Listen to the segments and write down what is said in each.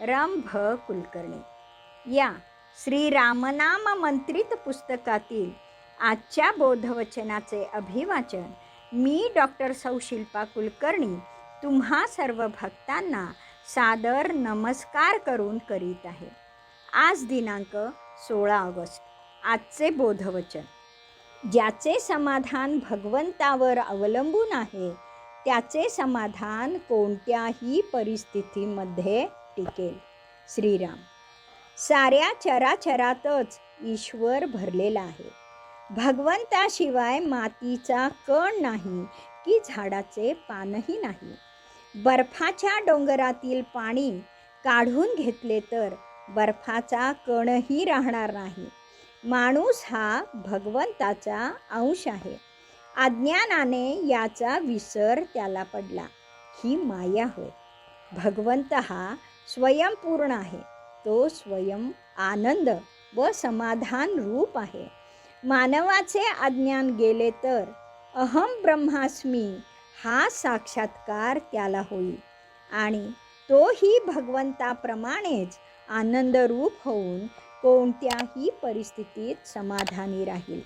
रंभ कुलकर्णी. या श्री रामनाम मंत्रित पुस्तकातील आजच्या बोधवचनाचे अभिवाचन मी डॉक्टर सौ शिल्पा कुलकर्णी तुम्हा सर्व भक्तांना सादर नमस्कार करून करीत आहे. आज दिनांक सोळा ऑगस्ट. आजचे बोधवचन. ज्याचे समाधान भगवंतावर अवलंबून आहे त्याचे समाधान कोणत्याही परिस्थितीमध्ये टिकेल. श्रीराम. साऱ्या चराचरातच ईश्वर भरलेला आहे. भगवंताशिवाय मातीचा कण नाही की झाडाचे पानही नाही. बर्फाच्या डोंगरातील पाणी काढून घेतले तर बर्फाचा कणही राहणार नाही. माणूस हा भगवंताचा अंश आहे. अज्ञानाने याचा विसर त्याला पडला. ही माया होय. भगवंत हा स्वयंपूर्ण आहे. तो स्वयं आनंद व समाधान रूप आहे. मानवाचे अज्ञान गेले तर अहम ब्रह्मास्मी हा साक्षात्कार त्याला होईल आणि तोही भगवंताप्रमाणेच आनंदरूप होऊन कोणत्याही परिस्थितीत समाधानी राहील.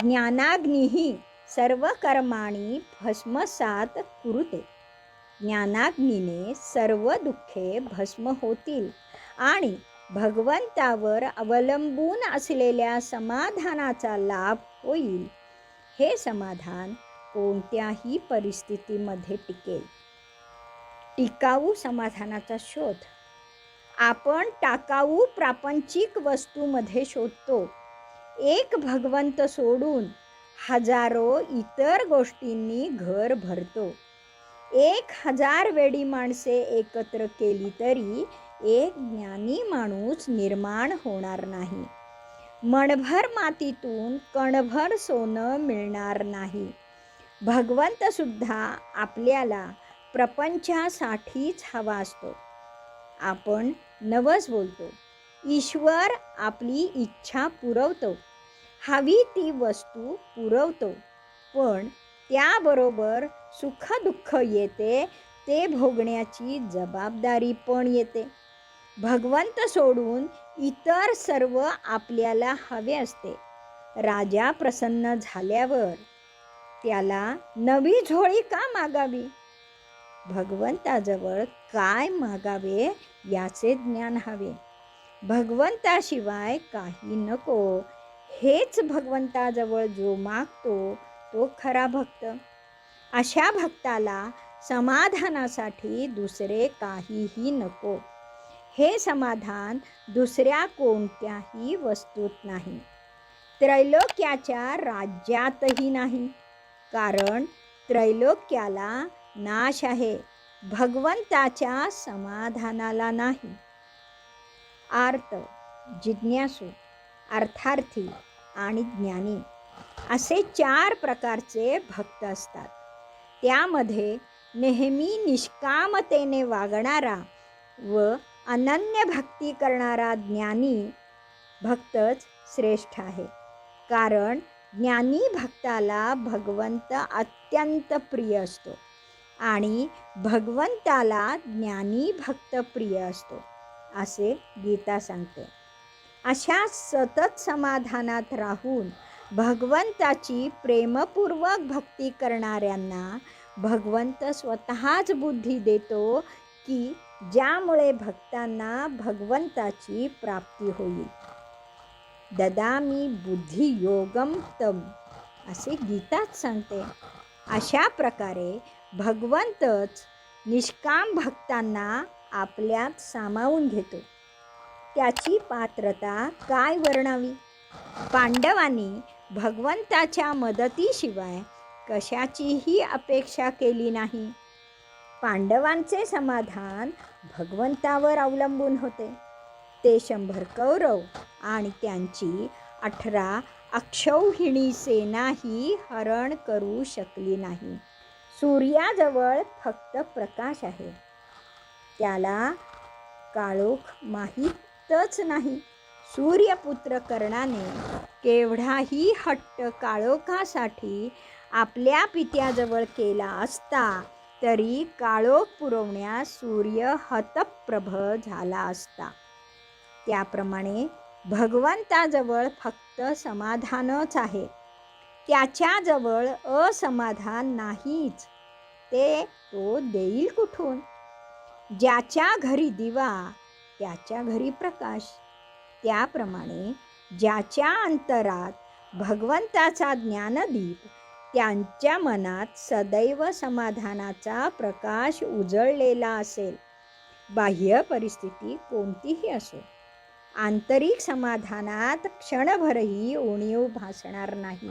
ज्ञानाग्निही सर्व कर्माणी भस्मसात कुरुते. ज्ञानाग्नीने सर्व दुःखे भस्म होतील. आणि भगवंतावर अवलंबून असलेल्या समाधानाचा लाभ होईल. हे समाधान कोणत्याही परिस्थितीमध्ये टिकेल. टिकाऊ समाधानाचा शोध. आपण टाकाऊ प्रापंचिक वस्तूमध्ये शोधतो. एक भगवंत सोडून हजारो इतर गोष्टींनी घर भरतो. एक हजार वेडी माणसे एकत्र केली तरी एक ज्ञानी माणूस निर्माण होणार नाही. मणभर मातीतून कणभर सोनं मिळणार नाही. भगवंत सुद्धा आपल्याला प्रपंचासाठीच हवा असतो. आपण नवस बोलतो. ईश्वर आपली इच्छा पुरवतो. हवी ती वस्तू पुरवतो. पण त्याबरोबर सुखदुःख येते ते भोगण्याची जबाबदारी पण येते. भगवंत सोडून इतर सर्व आपल्याला हवे असते. राजा प्रसन्न झाल्यावर त्याला नवी झोळी का मागावी? भगवंताजवळ काय मागावे याचे ज्ञान हवे. भगवंताशिवाय काही नको हेच भगवंताजवळ जो मागतो तो खरा भक्त. अशा भक्ताला समाधानासाठी दुसरे काहीही नको. हे समाधान दुसऱ्या कोणत्याही वस्तूत नाही. त्रैलोक्याच्या राज्यातही नाही. कारण त्रैलोक्याला नाश आहे. भगवंताच्या समाधानाला नाही. आर्त जिज्ञासू अर्थार्थी आणि ज्ञानी. असे चार प्रकारचे भक्त असतात. त्यामध्ये नेहमी निष्कामतेने वागणारा व अनन्य भक्ती करणारा ज्ञानी भक्तच श्रेष्ठ आहे. कारण ज्ञानी भक्ताला भगवंत अत्यंत प्रिय असतो आणि भगवंताला ज्ञानी भक्त प्रिय असतो असे गीता सांगते. अशा सतत समाधानात राहून भगवंताची प्रेमपूर्वक भक्ती करणाऱ्यांना भगवंत स्वतःच बुद्धी देतो की ज्यामुळे भक्तांना भगवंताची प्राप्ती होईल. ददामी बुद्धी योगम तम असे गीताच सांगते. अशा प्रकारे भगवंतच निष्काम भक्तांना आपल्यात सामावून घेतो. त्याची पात्रता काय वर्णावी? पांडवांनी भगवंताच्या मदतीशिवाय कशाचीही अपेक्षा केली नाही. पांडवांचे समाधान भगवंतावर अवलंबून होते. ते शंभर कौरव आणि त्यांची अठरा अक्षौहिणी सेनाही हरण करू शकली नाही. सूर्याजवळ फक्त प्रकाश आहे. त्याला काळोख माहीतच नाही. सूर्यपुत्र कर्णाने केवढाही हट्ट काळोखासाठी आपल्या पित्याजवळ केला असता तरी काळोख पुरवण्यास सूर्य हतप्रभ झाला असता. त्याप्रमाणे भगवंताजवळ फक्त समाधानच आहे. त्याच्याजवळ असमाधान नाहीच. ते तो देईल कुठून? ज्याच्या घरी दिवा त्याच्या घरी प्रकाश. त्याप्रमाणे ज्याच्या अंतरात भगवंताचा ज्ञानदीप त्यांच्या मनात सदैव समाधानाचा प्रकाश उजळलेला असेल. बाह्य परिस्थिती कोणतीही असो आंतरिक समाधानात क्षणभरही उणीव भासणार नाही.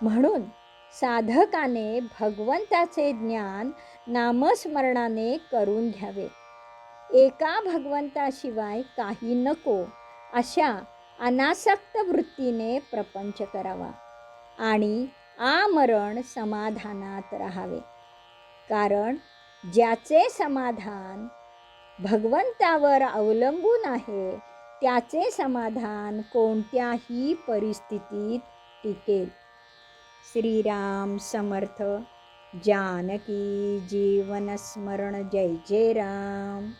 म्हणून साधकाने भगवंताचे ज्ञान नामस्मरणाने करून घ्यावे. एका भगवंताशिवाय काही नको अशा अनासक्त वृत्तीने प्रपंच करावा आणि आमरण समाधानात राहावे. कारण ज्याचे समाधान भगवंतावर अवलंबून आहे त्याचे समाधान कोणत्याही परिस्थितीत टिकेल. श्रीराम समर्थ. जानकी जीवनस्मरण जय जय राम.